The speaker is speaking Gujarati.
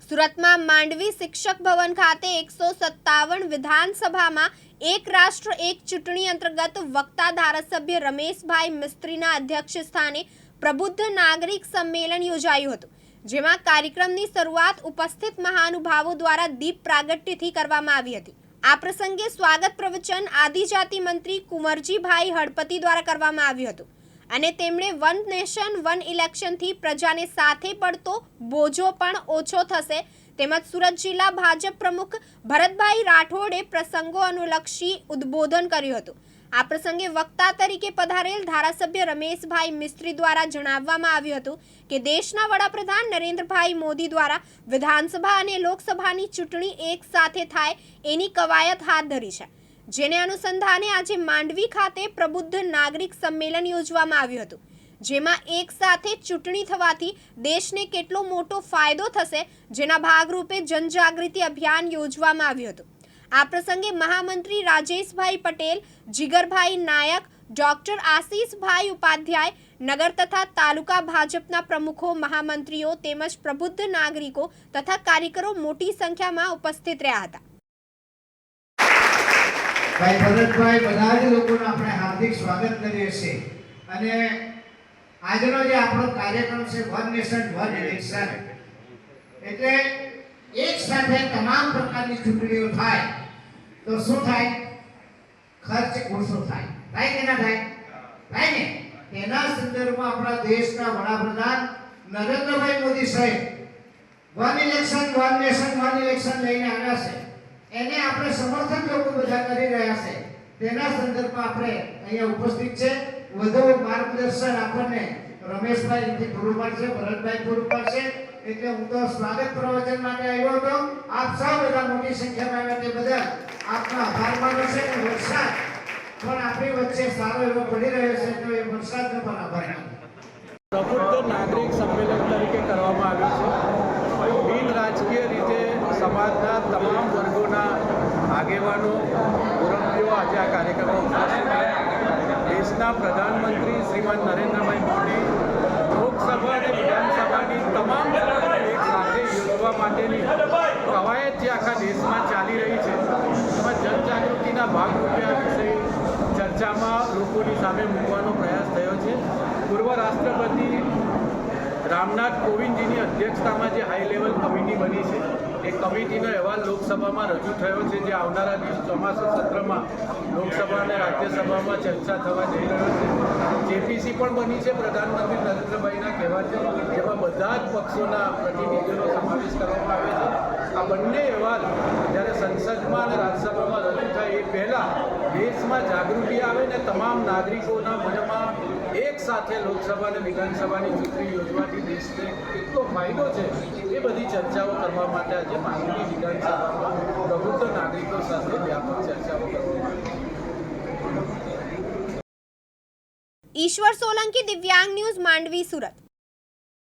સુરતમાં માંડવી શિક્ષક ભવન ખાતે એકસો સત્તાવન વિધાનસભામાં એક રાષ્ટ્ર, એક ચૂંટણી અંતર્ગત વક્તા ધારાસભ્ય રમેશભાઈ મિસ્ત્રીના અધ્યક્ષ સ્થાને પ્રબુદ્ધ નાગરિક સંમેલન યોજાયું હતું, જેમાં કાર્યક્રમની શરૂઆત ઉપસ્થિત મહાનુભાવો દ્વારા દીપ પ્રાગટ્યથી કરવામાં આવી હતી. આ પ્રસંગે સ્વાગત પ્રવચન આદિજાતિ મંત્રી કુંવરજીભાઈ હળપતિ દ્વારા કરવામાં આવ્યું હતું. અને તેમણે વન નેશન, વન ઇલેક્શનથી પ્રજાને સાથે પડતો બોજો પણ ઓછો થશે. તેમજ સુરત જિલ્લા ભાજપ પ્રમુખ ભરતભાઈ રાઠોડે પ્રસંગો અનુલક્ષી ઉદ્બોધન કર્યું હતું. આ પ્રસંગે વક્તા તરીકે પધારેલ ધારાસભ્ય રમેશભાઈ મિસ્ત્રી દ્વારા જણાવવામાં આવ્યું હતું કે દેશના વડાપ્રધાન નરેન્દ્રભાઈ મોદી દ્વારા વિધાનસભા અને લોકસભાની ચૂંટણી એક સાથે થાય એની કવાયત હાથ ધરી છે. જેને અનુસંધાને આજે માંડવી ખાતે પ્રબુદ્ધ નાગરિક સંમેલન યોજવામાં આવ્યું હતું, જેમાં એક સાથે ચૂંટણી થવાથી દેશને કેટલો મોટો ફાયદો થશે જેના ભાગરૂપે જનજાગૃતિ અભિયાન યોજવામાં આવ્યું હતું. આ પ્રસંગે મહામંત્રી રાજેશભાઈ પટેલ, જીગરભાઈ નાયક, ડોક્ટર આશીષભાઈ ઉપાધ્યાય, નગર તથા તાલુકા ભાજપના પ્રમુખો, મહામંત્રીઓ તેમજ પ્રબુદ્ધ નાગરિકો તથા કાર્યકરો મોટી સંખ્યામાં ઉપસ્થિત રહ્યા હતા. ભાઈ ભરતભાઈ, બધા જ લોકોનું આપણે હાર્દિક સ્વાગત કરીએ છીએ. અને આજનો જે આપણો કાર્યક્રમ છે, વન નેશન, વન ઇલેક્શન, એટલે એક સાથે તમામ પ્રકારની ચૂંટણીઓ થાય, તો શું થાય? ખર્ચ ઓછો થાય. થાય કે ના થાય? થાય ને? એના સંદર્ભમાં આપણા દેશના વડાપ્રધાન નરેન્દ્રભાઈ મોદી સાહેબ one election, one nation, one election લઈને આવ્યા છે. એને આપણે સમર્થન લોકો બધા કરી રહ્યા છે. તેના સંદર્ભમાં આપણે અહીંયા ઉપસ્થિત છે. વધુ માર્ગદર્શન આપણને રમેશભાઈ પૂરું પાડશે, ભરતભાઈ પૂરું પાડશે. એટલે હું તો સ્વાગત પ્રવચન માટે આવ્યો હતો. આપ સૌ બધા મોટી સંખ્યામાં આવ્યા તે બધા આપનો આભાર માનો છે અને વરસાદ પણ આપણી વચ્ચે સારો એવો પડી રહ્યો છે, તો એ વરસાદનો પણ આભાર પ્રબુદ્ધ નાગરિક સંમેલન તરીકે કરવામાં આવ્યું છે. બિન રાજકીય રીતે સમાજના તમામ આગેવાનો મુરબ્બીઓ આજે આ કાર્યક્રમમાં ઉપસ્થિત દેશના પ્રધાનમંત્રી શ્રીમાન નરેન્દ્રભાઈ મોદી, લોકસભા અને વિધાનસભાની તમામ એક સાથે યોજવા માટેની કવાયત જે આખા દેશમાં ચાલી રહી છે. એમાં જનજાગૃતિના ભાગરૂપે આ વિષય ચર્ચામાં લોકોની સામે મૂકવાનો પ્રયાસ થયો છે. પૂર્વ રાષ્ટ્રપતિ રામનાથ કોવિંદજીની અધ્યક્ષતામાં જે હાઈ લેવલ કમિટી બની છે એ કમિટીનો અહેવાલ લોકસભામાં રજૂ થયો છે જે આવનારા દિવસ ચોમાસા સત્રમાં લોકસભા અને રાજ્યસભામાં ચર્ચા થવા જઈ રહ્યો છે. જેપીસી પણ બની છે પ્રધાનમંત્રી નરેન્દ્રભાઈના કહેવાથી જેમાં બધા જ પક્ષોના પ્રતિનિધિઓનો સમાવેશ કરવામાં આવે છે. આ બંને અહેવાલ જ્યારે સંસદમાં અને રાજ્યસભામાં રજૂ થાય એ પહેલાં દેશમાં જાગૃતિ આવે ને તમામ નાગરિકોના મનમાં એક સાથે લોકસભા અને વિધાનસભાની ચૂંટણી યોજવાથી દેશને કેટલો ફાયદો છે એ બધી ચર્ચાઓ કરવા માટે આજે માંગણી વિધાનસભામાં પ્રબુદ્ધ નાગરિકો સાથે વ્યાપક ચર્ચાઓ કરવામાં ઈશ્વર સોલંકી દિવ્યાંગ ન્યૂઝ માંડવી સુરત.